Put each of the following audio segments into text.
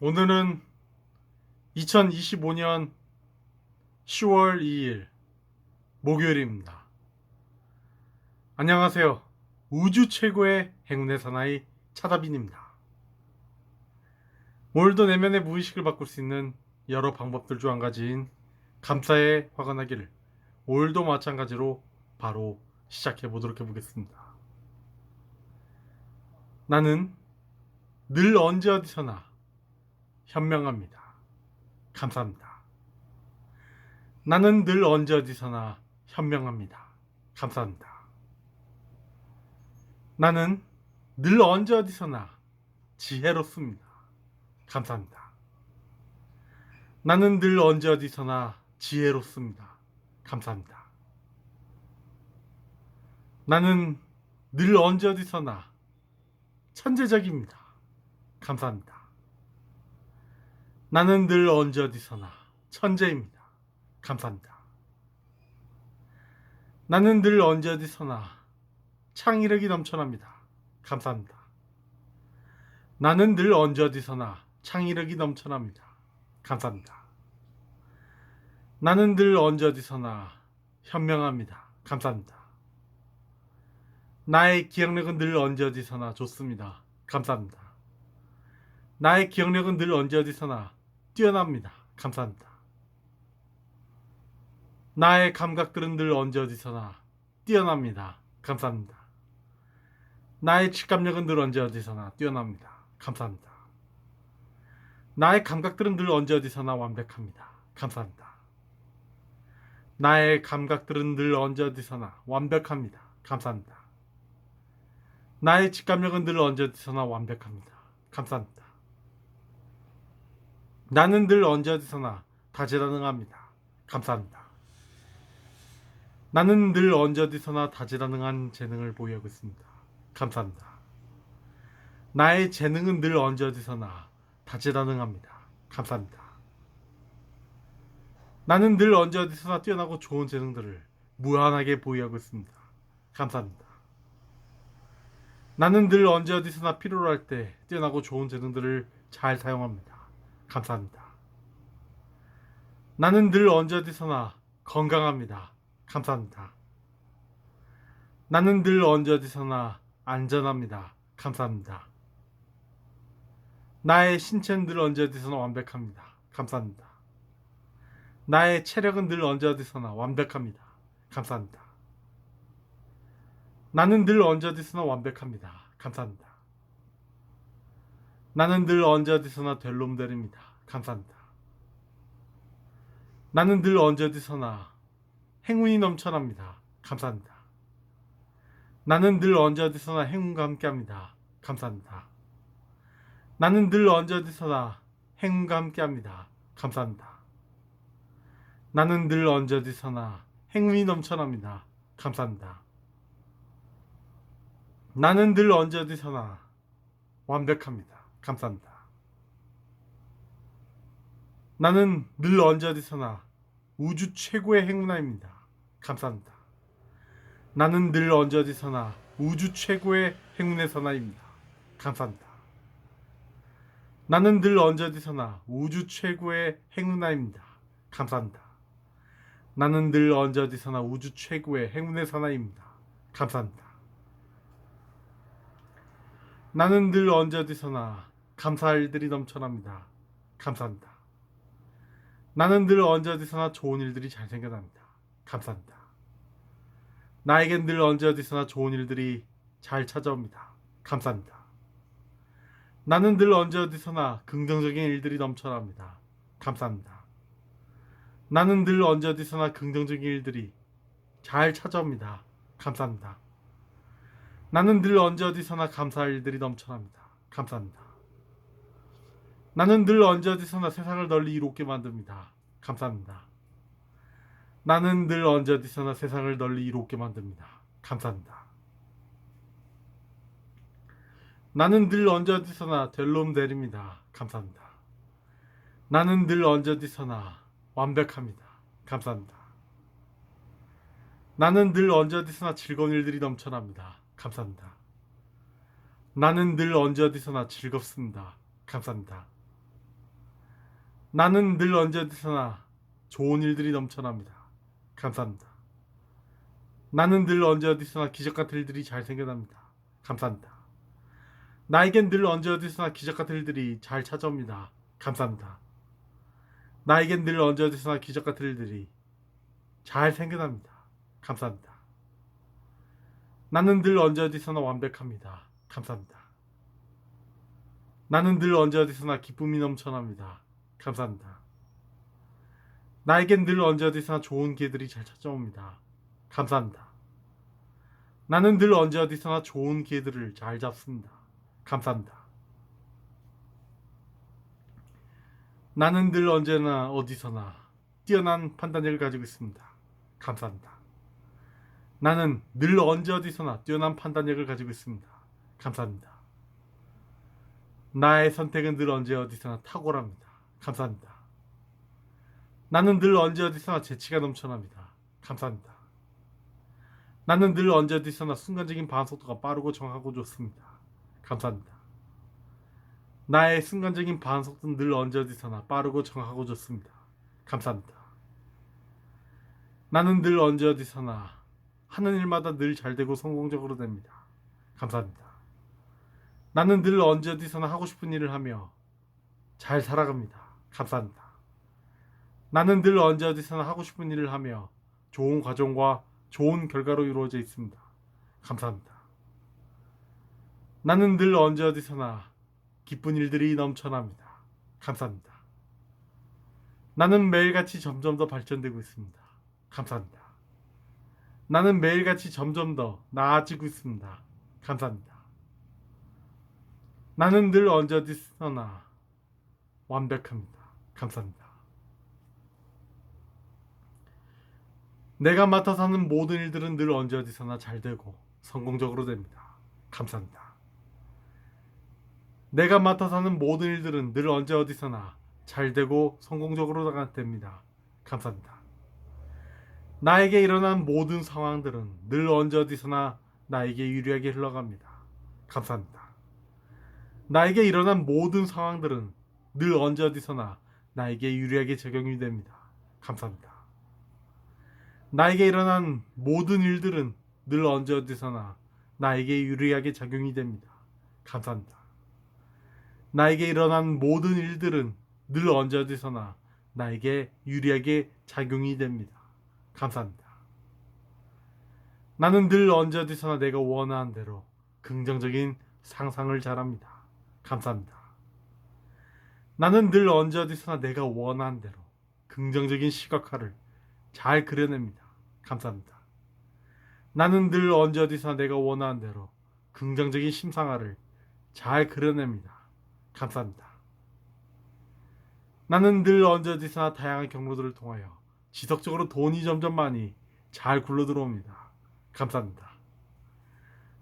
오늘은 2025년 10월 2일 목요일입니다. 안녕하세요. 우주 최고의 행운의 사나이 차다빈입니다. 오늘도 내면의 무의식을 바꿀 수 있는 여러 방법들 중 한 가지인 감사에 화가 나기를 오늘도 마찬가지로 바로 시작해 보도록 해보겠습니다. 나는 늘 언제 어디서나 현명합니다. 감사합니다. 나는 늘 언제 어디서나 현명합니다. 감사합니다. 나는 늘 언제 어디서나 지혜롭습니다. 감사합니다. 나는 늘 언제 어디서나 지혜롭습니다. 감사합니다. 나는 늘 언제 어디서나 천재적입니다. 감사합니다. 나는 늘 언제 어디서나 천재입니다. 감사합니다. 나는 늘 언제 어디서나 창의력이 넘쳐납니다. 감사합니다. 나는 늘 언제 어디서나 창의력이 넘쳐납니다. 감사합니다. 나는 늘 언제 어디서나 현명합니다. 감사합니다. 나의 기억력은 늘 언제 어디서나 좋습니다. 감사합니다. 나의 기억력은 늘 언제 어디서나 뛰어납니다. 감사합니다. 나의 감각들은 늘 언제 어디서나 뛰어납니다. 감사합니다. 나의 직감력은 늘 언제 어디서나 뛰어납니다. 감사합니다. 나의 감각들은 늘 언제 어디서나 완벽합니다. 감사합니다. 나의 감각들은 늘 언제 어디서나 완벽합니다. 감사합니다. 나의 직감력은 늘 언제 어디서나 완벽합니다. 감사합니다. 나는 늘 언제 어디서나 다재다능합니다. 감사합니다. 나는 늘 언제 어디서나 다재다능한 재능을 보유하고 있습니다. 감사합니다. 나의 재능은 늘 언제 어디서나 다재다능합니다. 감사합니다. 나는 늘 언제 어디서나 뛰어나고 좋은 재능들을 무한하게 보유하고 있습니다. 감사합니다. 나는 늘 언제 어디서나 필요로 할 때 뛰어나고 좋은 재능들을 잘 사용합니다. 감사합니다. 나는 늘 언제 어디서나 건강합니다. 감사합니다. 나는 늘 언제 어디서나 안전합니다. 감사합니다. 나의 신체는 늘 언제 어디서나 완벽합니다. 감사합니다. 나의 체력은 늘 언제 어디서나 완벽합니다. 감사합니다. 나는 늘 언제 어디서나 완벽합니다. 감사합니다. 나는 늘 언제 어디서나 될놈 되립니다. 감사합니다. 나는 늘 언제 어디서나 행운이 넘쳐납니다. 감사합니다. 나는 늘 언제 어디서나 행운과 함께합니다. 감사합니다. 나는 늘 언제 어디서나 행운과 함께합니다. 감사합니다. 나는 늘 언제 어디서나 행운이 넘쳐납니다. 감사합니다. 나는 늘 언제 어디서나 완벽합니다. 감사합니다. 나는 늘 언제 어디서나 우주 최고의 행운아입니다. 감사합니다. 나는 늘 언제 어디서나 우주 최고의 행운의 사나입니다. 감사합니다. 나는 늘 언제 어디서나 우주 최고의 행운아입니다. 감사합니다. 나는 늘 언제 어디서나 우주 최고의 행운의 사나입니다. 감사합니다. 나는 늘 언제 어디서나 감사할 일들이 넘쳐납니다. 감사합니다. 나는 늘 언제 어디서나 좋은 일들이 잘 생겨납니다. 감사합니다. 나에겐 늘 언제 어디서나 좋은 일들이 잘 찾아옵니다. 감사합니다. 나는 늘 언제 어디서나 긍정적인 일들이 넘쳐납니다. 감사합니다. 나는 늘 언제 어디서나 긍정적인 일들이 잘 찾아옵니다. 감사합니다. 나는 늘 언제 어디서나 감사할 일들이 넘쳐납니다. 감사합니다. 나는 늘 언제 어디서나 세상을 널리 이롭게 만듭니다. 감사합니다. 나는 늘 언제 어디서나 세상을 널리 이롭게 만듭니다. 감사합니다. 나는 늘 언제 어디서나 될놈 내립니다. 감사합니다. 나는 늘 언제 어디서나 완벽합니다. 감사합니다. 나는 늘 언제 어디서나 즐거운 일들이 넘쳐납니다. 감사합니다. 나는 늘 언제 어디서나 즐겁습니다. 감사합니다. 나는 늘 언제 어디서나 좋은 일들이 넘쳐납니다. 감사합니다. 나는 늘 언제 어디서나 기적 같은 일들이 잘 생겨납니다. 감사합니다. 나에겐 늘 언제 어디서나 기적 같은 일들이 잘 찾아옵니다. 감사합니다. 나에겐 늘 언제 어디서나 기적 같은 일들이 잘 생겨납니다. 감사합니다. 나는 늘 언제 어디서나 완벽합니다. 감사합니다. 나는 늘 언제 어디서나 기쁨이 넘쳐납니다. 감사합니다. 나에겐 늘 언제 어디서나 좋은 기회들이 잘 찾아옵니다. 감사합니다. 나는 늘 언제 어디서나 좋은 기회들을 잘 잡습니다. 감사합니다. 나는 늘 언제나 어디서나 뛰어난 판단력을 가지고 있습니다. 감사합니다. 나는 늘 언제 어디서나 뛰어난 판단력을 가지고 있습니다. 감사합니다. 나의 선택은 늘 언제 어디서나 탁월합니다. 감사합니다. 나는 늘 언제 어디서나 재치가 넘쳐납니다. 감사합니다. 나는 늘 언제 어디서나 순간적인 반응 속도가 빠르고 정확하고 좋습니다. 감사합니다. 나의 순간적인 반응 속도는 늘 언제 어디서나 빠르고 정확하고 좋습니다. 감사합니다. 나는 늘 언제 어디서나 하는 일마다 늘 잘되고 성공적으로 됩니다. 감사합니다. 나는 늘 언제 어디서나 하고 싶은 일을 하며 잘 살아갑니다. 감사합니다. 나는 늘 언제 어디서나 하고 싶은 일을 하며 좋은 과정과 좋은 결과로 이루어져 있습니다. 감사합니다. 나는 늘 언제 어디서나 기쁜 일들이 넘쳐납니다. 감사합니다. 나는 매일같이 점점 더 발전되고 있습니다. 감사합니다. 나는 매일같이 점점 더 나아지고 있습니다. 감사합니다. 나는 늘 언제 어디서나 완벽합니다. 감사합니다. 내가 맡아서 하는 모든 일들은 늘 언제 어디서나 잘 되고 성공적으로 됩니다. 감사합니다. 내가 맡아서 하는 모든 일들은 늘 언제 어디서나 잘 되고 성공적으로 됩니다. 감사합니다. 나에게 일어난 모든 상황들은 늘 언제 어디서나 나에게 유리하게 흘러갑니다. 감사합니다. 나에게 일어난 모든 상황들은 늘 언제 어디서나 나에게 유리하게 적용이 됩니다. 감사합니다. 나에게 일어난 모든 일들은 늘 언제 어디서나 나에게 유리하게 작용이 됩니다. 감사합니다. 나에게 일어난 모든 일들은 늘 언제 어디서나 나에게 유리하게 작용이 됩니다. 감사합니다. 나는 늘 언제 어디서나 내가 원하는 대로 긍정적인 상상을 잘합니다. 감사합니다. 나는 늘 언제 어디서나 내가 원하는 대로 긍정적인 시각화를 잘 그려냅니다. 감사합니다. 나는 늘 언제 어디서나 내가 원하는 대로 긍정적인 심상화를 잘 그려냅니다. 감사합니다. 나는 늘 언제 어디서나 다양한 경로들을 통하여 지속적으로 돈이 점점 많이 잘 굴러 들어옵니다. 감사합니다.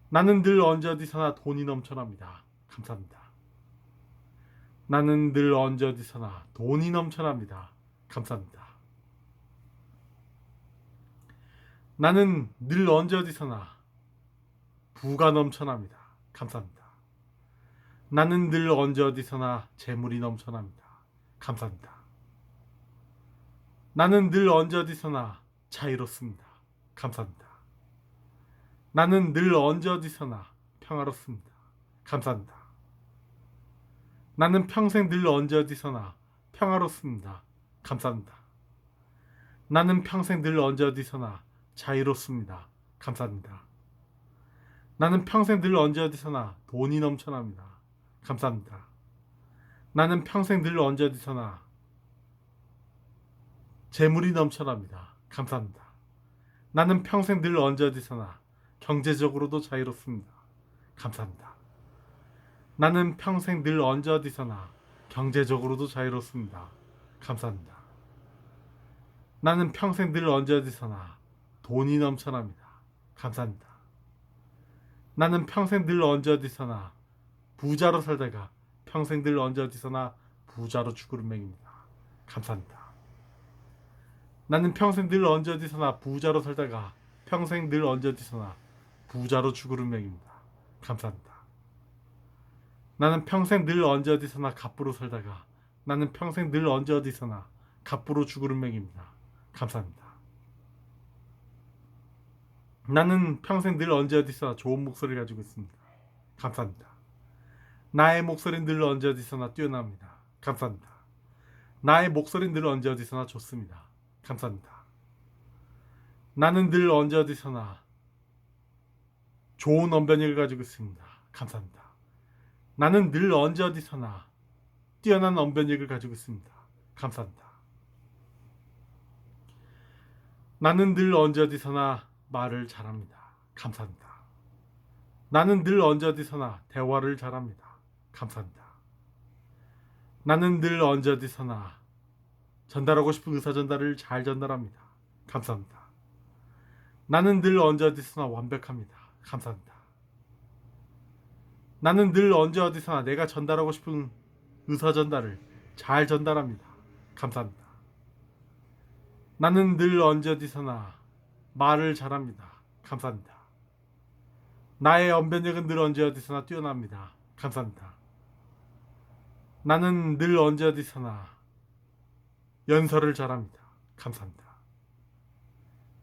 나는 늘 언제 어디서나 돈이 넘쳐납니다. 감사합니다. 나는 늘 언제 어디서나 돈이 넘쳐납니다. 감사합니다. 나는 늘 언제 어디서나 부가 넘쳐납니다. 감사합니다. 나는 늘 언제 어디서나 재물이 넘쳐납니다. 감사합니다. 나는 늘 언제 어디서나 자유롭습니다. 감사합니다. 나는 늘 언제 어디서나 평화롭습니다. 감사합니다. 나는 평생 늘 언제 어디서나 평화롭습니다. 감사합니다. 나는 평생 늘 언제 어디서나 자유롭습니다. 감사합니다. 나는 평생 늘 언제 어디서나 돈이 넘쳐납니다. 감사합니다. 나는 평생 늘 언제 어디서나 재물이 넘쳐납니다. 감사합니다. 나는 평생 늘 언제 어디서나 경제적으로도 자유롭습니다. 감사합니다. 나는 평생 늘 언제 어디서나 경제적으로도 자유롭습니다. 감사합니다. 나는 평생 늘 언제 어디서나 돈이 넘쳐납니다. 감사합니다. 나는 평생 늘 언제 어디서나 부자로 살다가 평생 늘 언제 어디서나 부자로 죽을 운명입니다. 감사합니다. 나는 평생 늘 언제 어디서나 부자로 살다가 평생 늘 언제 어디서나 부자로 죽을 운명입니다. 감사합니다. 나는 평생 늘 언제 어디서나 갑부로 살다가 나는 평생 늘 언제 어디서나 갑부로 죽을 운명입니다. 감사합니다. 나는 평생 늘 언제 어디서나 좋은 목소리를 가지고 있습니다. 감사합니다. 나의 목소리는 늘 언제 어디서나 뛰어납니다. 감사합니다. 나의 목소리는 늘 언제 어디서나 좋습니다. 감사합니다. 나는 늘 언제 어디서나 좋은 언변력을 가지고 있습니다. 감사합니다. 나는 늘 언제 어디서나 뛰어난 언변력을 가지고 있습니다. 감사합니다. 나는 늘 언제 어디서나 말을 잘합니다. 감사합니다. 나는 늘 언제 어디서나 대화를 잘합니다. 감사합니다. 나는 늘 언제 어디서나 전달하고 싶은 의사 전달을 잘 전달합니다. 감사합니다. 나는 늘 언제 어디서나 완벽합니다. 감사합니다. 나는 늘 언제 어디서나 내가 전달하고 싶은 의사 전달을 잘 전달합니다. 감사합니다. 나는 늘 언제 어디서나 말을 잘합니다. 감사합니다. 나의 언변력은 늘 언제 어디서나 뛰어납니다. 감사합니다. 나는 늘 언제 어디서나 연설을 잘합니다. 감사합니다.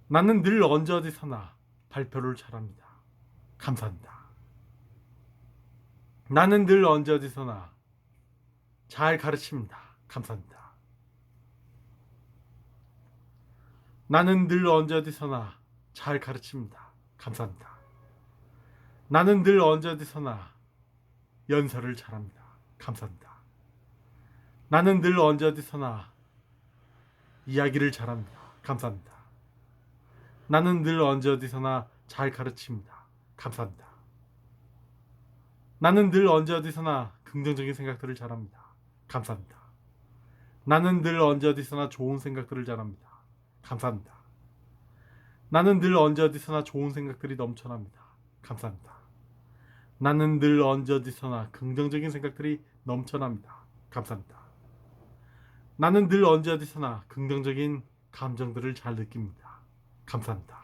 나는 늘 언제 어디서나 발표를 잘합니다. 감사합니다. 나는 늘 언제 어디서나 잘 가르칩니다. 감사합니다. 나는 늘 언제 어디서나 잘 가르칩니다. 감사합니다. 나는 늘 언제 어디서나 연설을 잘합니다. 감사합니다. 나는 늘 언제 어디서나 이야기를 잘합니다. 감사합니다. 나는 늘 언제 어디서나 잘 가르칩니다. 감사합니다. 나는 늘 언제 어디서나 긍정적인 생각들을 잘합니다. 감사합니다. 나는 늘 언제 어디서나 좋은 생각들을 잘합니다. 감사합니다. 나는 늘 언제 어디서나 좋은 생각들이 넘쳐납니다. 감사합니다. 나는 늘 언제 어디서나 긍정적인 생각들이 넘쳐납니다. 감사합니다. 나는 늘 언제 어디서나 긍정적인 감정들을 잘 느낍니다. 감사합니다.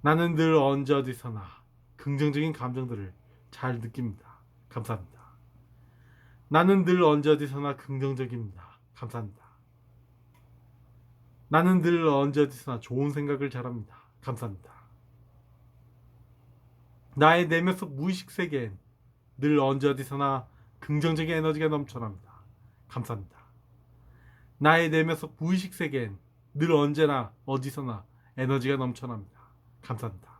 나는 늘 언제 어디서나 긍정적인 감정들을 잘 느낍니다. 감사합니다. 나는 늘 언제 어디서나 긍정적입니다. 감사합니다. 나는 늘 언제 어디서나 좋은 생각을 잘합니다. 감사합니다. 나의 내면 속 무의식 세계엔 늘 언제 어디서나 긍정적인 에너지가 넘쳐납니다. 감사합니다. 나의 내면 속 무의식 세계엔 늘 언제나 어디서나 에너지가 넘쳐납니다. 감사합니다.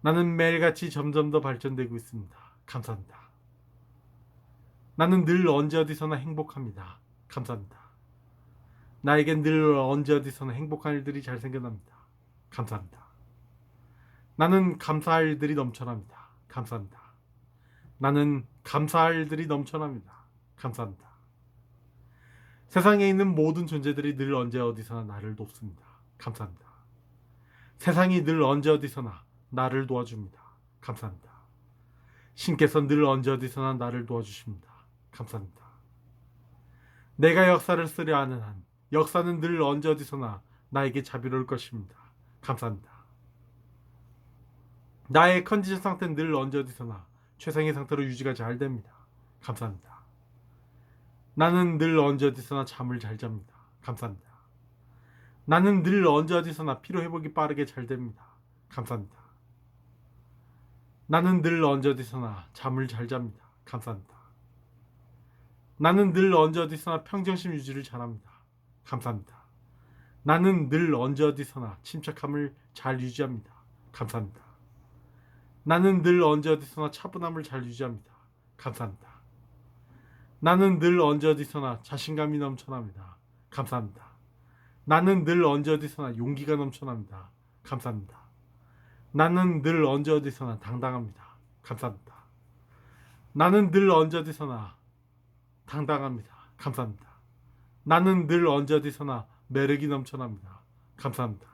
나는 매일같이 점점 더 발전되고 있습니다. 감사합니다. 나는 늘 언제 어디서나 행복합니다. 감사합니다. 나에겐 늘 언제 어디서나 행복한 일들이 잘 생겨납니다. 감사합니다. 나는 감사할 일들이 넘쳐납니다. 감사합니다. 나는 감사할 일들이 넘쳐납니다. 감사합니다. 세상에 있는 모든 존재들이 늘 언제 어디서나 나를 돕습니다. 감사합니다. 세상이 늘 언제 어디서나 나를 도와줍니다. 감사합니다. 신께서 늘 언제 어디서나 나를 도와주십니다. 감사합니다. 내가 역사를 쓰려 하는 한 역사는 늘 언제 어디서나 나에게 자비로울 것입니다. 감사합니다. 나의 컨디션 상태는 늘 언제 어디서나 최상의 상태로 유지가 잘 됩니다. 감사합니다. 나는 늘 언제 어디서나 잠을 잘 잡니다. 감사합니다. 나는 늘 언제 어디서나 피로 회복이 빠르게 잘 됩니다. 감사합니다. 나는 늘 언제 어디서나 잠을 잘 잡니다. 감사합니다. 나는 늘 언제 어디서나 평정심 유지를 잘합니다. 감사합니다. 나는 늘 언제 어디서나 침착함을 잘 유지합니다. 감사합니다. 나는 늘 언제 어디서나 차분함을 잘 유지합니다. 감사합니다. 나는 늘 언제 어디서나 자신감이 넘쳐납니다. 감사합니다. 나는 늘 언제 어디서나 용기가 넘쳐납니다. 감사합니다. 나는 늘 언제 어디서나 당당합니다. 감사합니다. 나는 늘 언제 어디서나 당당합니다. 감사합니다. 나는 늘 언제 어디서나 매력이 넘쳐납니다. 감사합니다.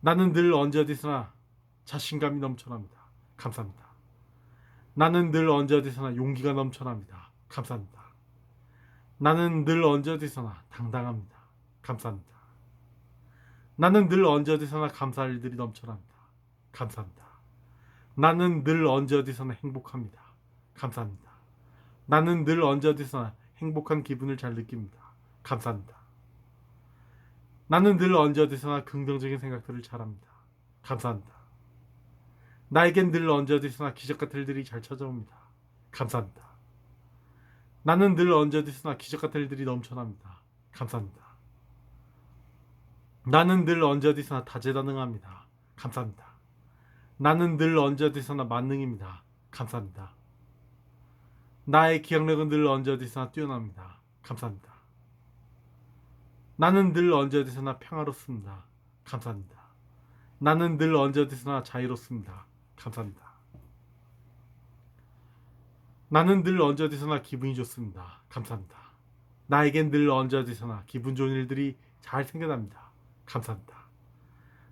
나는 늘 언제 어디서나 자신감이 넘쳐납니다. 감사합니다. 나는 늘 언제 어디서나 용기가 넘쳐납니다. 감사합니다. 나는 늘 언제 어디서나 당당합니다. 감사합니다. 나는 늘 언제 어디서나 감사할 일들이 넘쳐납니다. 감사합니다. 나는 늘 언제 어디서나 행복합니다. 감사합니다. 나는 늘 언제 어디서나 행복한 기분을 잘 느낍니다. 감사합니다. 나는 늘 언제 어디서나 긍정적인 생각들을 잘합니다. 감사합니다. 나에겐 늘 언제 어디서나 기적 같은 일들이 잘 찾아옵니다. 감사합니다. 나는 늘 언제 어디서나 기적 같은 일들이 넘쳐납니다. 감사합니다. 나는 늘 언제 어디서나 다재다능합니다. 감사합니다. 나는 늘 언제 어디서나 만능입니다. 감사합니다. 나의 기억력은 늘 언제 어디서나 뛰어납니다. 감사합니다. 나는 늘 언제 어디서나 평화롭습니다. 감사합니다. 나는 늘 언제 어디서나 자유롭습니다. 감사합니다. 나는 늘 언제 어디서나 기분이 좋습니다. 감사합니다. 나에겐 늘 언제 어디서나 기분 좋은 일들이 잘 생겨납니다. 감사합니다.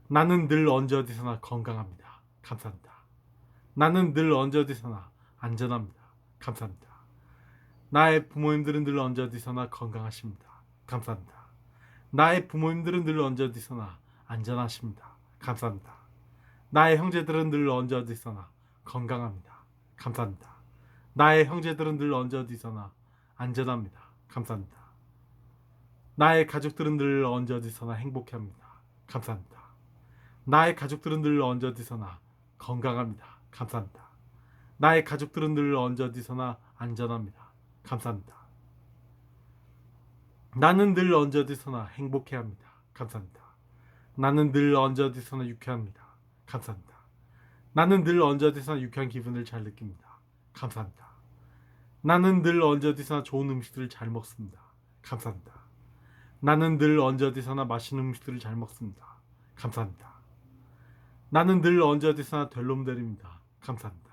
나는 늘 언제 어디서나 건강합니다. 감사합니다. 나는 늘 언제 어디서나 안전합니다. 감사합니다. 나의 부모님들은 늘 언제 어디서나 건강하십니다. 감사합니다. 나의 부모님들은 늘 언제 어디서나 안전하십니다. 감사합니다. 나의 형제들은 늘 언제 어디서나 건강합니다. 감사합니다. 나의 형제들은 늘 언제 어디서나 안전합니다. 감사합니다. 나의 가족들은 늘 언제 어디서나 행복해합니다. 감사합니다. 나의 가족들은 늘 언제 어디서나 건강합니다. 감사합니다. 나의 가족들은 늘 언제 어디서나 안전합니다. 감사합니다. 나는 늘 언제 어디서나 행복해합니다. 감사합니다. 나는 늘 언제 어디서나 유쾌합니다. 감사합니다. 나는 늘 언제 어디서나 유쾌한 기분을 잘 느낍니다. 감사합니다. 나는 늘 언제 어디서나 좋은 음식들을 잘 먹습니다. 감사합니다. 나는 늘 언제 어디서나 맛있는 음식들을 잘 먹습니다. 감사합니다. 나는 늘 언제 어디서나 될놈들입니다. 감사합니다.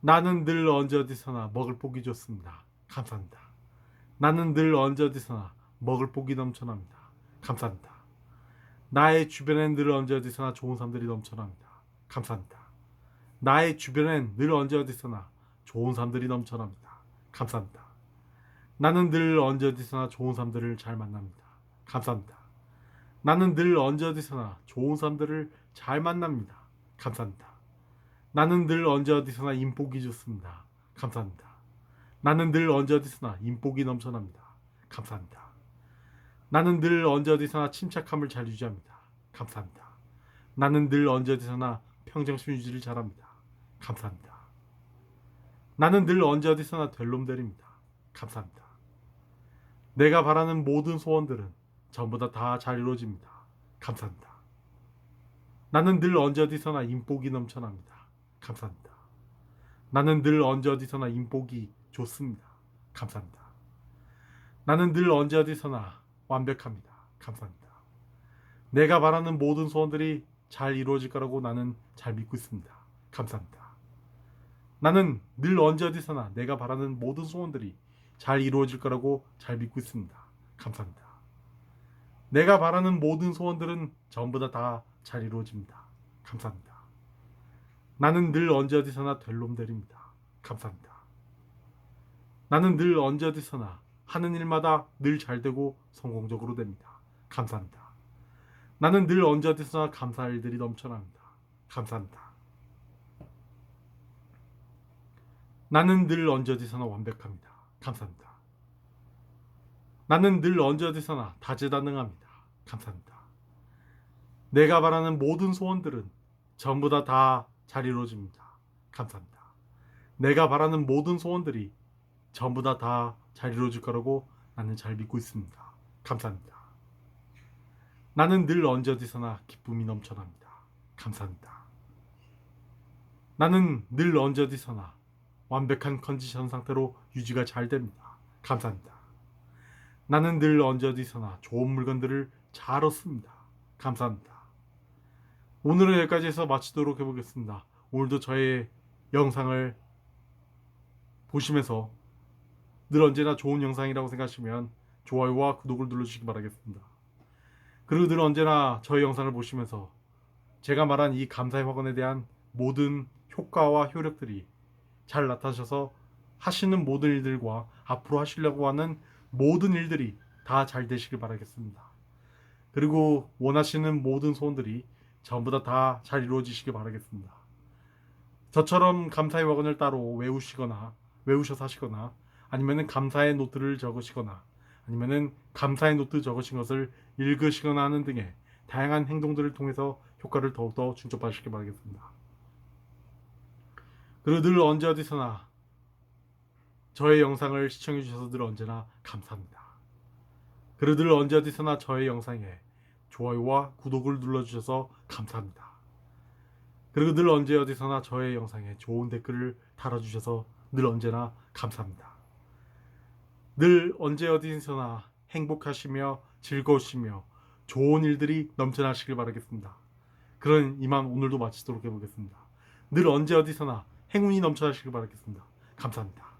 나는 늘 언제 어디서나 먹을 복이 좋습니다. 감사합니다. 나는 늘 언제 어디서나 먹을 복이 넘쳐납니다. 감사합니다. 나의 주변엔 늘 언제 어디서나 좋은 사람들이 넘쳐납니다. 감사합니다. 나의 주변엔 늘 언제 어디서나 좋은 사람들이 넘쳐납니다. 감사합니다. 나는 늘 언제 어디서나 좋은 사람들을 잘 만납니다. 감사합니다. 나는 늘 언제 어디서나 좋은 사람들을 잘 만납니다. 감사합니다. 나는 늘 언제 어디서나 인복이 좋습니다. 감사합니다. 나는 늘 언제 어디서나 인복이 넘쳐납니다. 감사합니다. 나는 늘 언제 어디서나 침착함을 잘 유지합니다. 감사합니다. 나는 늘 언제 어디서나 평정심 유지를 잘합니다. 감사합니다. 나는 늘 언제 어디서나 될 놈 들입니다. 감사합니다. 내가 바라는 모든 소원들은 전부 다 다 잘 이루어집니다. 감사합니다. 나는 늘 언제 어디서나 인복이 넘쳐납니다. 감사합니다. 나는 늘 언제 어디서나 인복이 좋습니다. 감사합니다. 나는 늘 언제 어디서나 완벽합니다. 감사합니다. 내가 바라는 모든 소원들이 잘 이루어질 거라고 나는 잘 믿고 있습니다. 감사합니다. 나는 늘 언제 어디서나 내가 바라는 모든 소원들이 잘 이루어질 거라고 잘 믿고 있습니다. 감사합니다. 내가 바라는 모든 소원들은 전부 다 다 잘 이루어집니다. 감사합니다. 나는 늘 언제 어디서나 될 놈들입니다. 감사합니다. 나는 늘 언제 어디서나 하는 일마다 늘 잘 되고 성공적으로 됩니다. 감사합니다. 나는 늘 언제 어디서나 감사할 일들이 넘쳐납니다. 감사합니다. 나는 늘 언제 어디서나 완벽합니다. 감사합니다. 나는 늘 언제 어디서나 다재다능합니다. 감사합니다. 내가 바라는 모든 소원들은 전부 다 다 잘 이루어집니다. 감사합니다. 내가 바라는 모든 소원들이 전부 다 다 잘 이루어질 거라고 나는 잘 믿고 있습니다. 감사합니다. 나는 늘 언제 어디서나 기쁨이 넘쳐납니다. 감사합니다. 나는 늘 언제 어디서나 완벽한 컨디션 상태로 유지가 잘 됩니다. 감사합니다. 나는 늘 언제 어디서나 좋은 물건들을 잘 얻습니다. 감사합니다. 오늘은 여기까지 해서 마치도록 해보겠습니다. 오늘도 저의 영상을 보시면서 늘 언제나 좋은 영상이라고 생각하시면 좋아요와 구독을 눌러주시기 바라겠습니다. 그리고 늘 언제나 저의 영상을 보시면서 제가 말한 이 감사의 화관에 대한 모든 효과와 효력들이 잘 나타나셔서 하시는 모든 일들과 앞으로 하시려고 하는 모든 일들이 다 잘 되시길 바라겠습니다. 그리고 원하시는 모든 소원들이 전부 다 다 잘 이루어지시길 바라겠습니다. 저처럼 감사의 와근을 따로 외우시거나 외우셔서 하시거나 아니면은 감사의 노트를 적으시거나 아니면은 감사의 노트 적으신 것을 읽으시거나 하는 등의 다양한 행동들을 통해서 효과를 더욱더 중첩하시길 바라겠습니다. 그리고 늘 언제 어디서나 저의 영상을 시청해 주셔서 늘 언제나 감사합니다. 그리고 늘 언제 어디서나 저의 영상에 좋아요와 구독을 눌러주셔서 감사합니다. 그리고 늘 언제 어디서나 저의 영상에 좋은 댓글을 달아주셔서 늘 언제나 감사합니다. 늘 언제 어디서나 행복하시며 즐거우시며 좋은 일들이 넘쳐나시길 바라겠습니다. 그런 이만 오늘도 마치도록 해보겠습니다. 늘 언제 어디서나 행운이 넘쳐나시길 바라겠습니다. 감사합니다.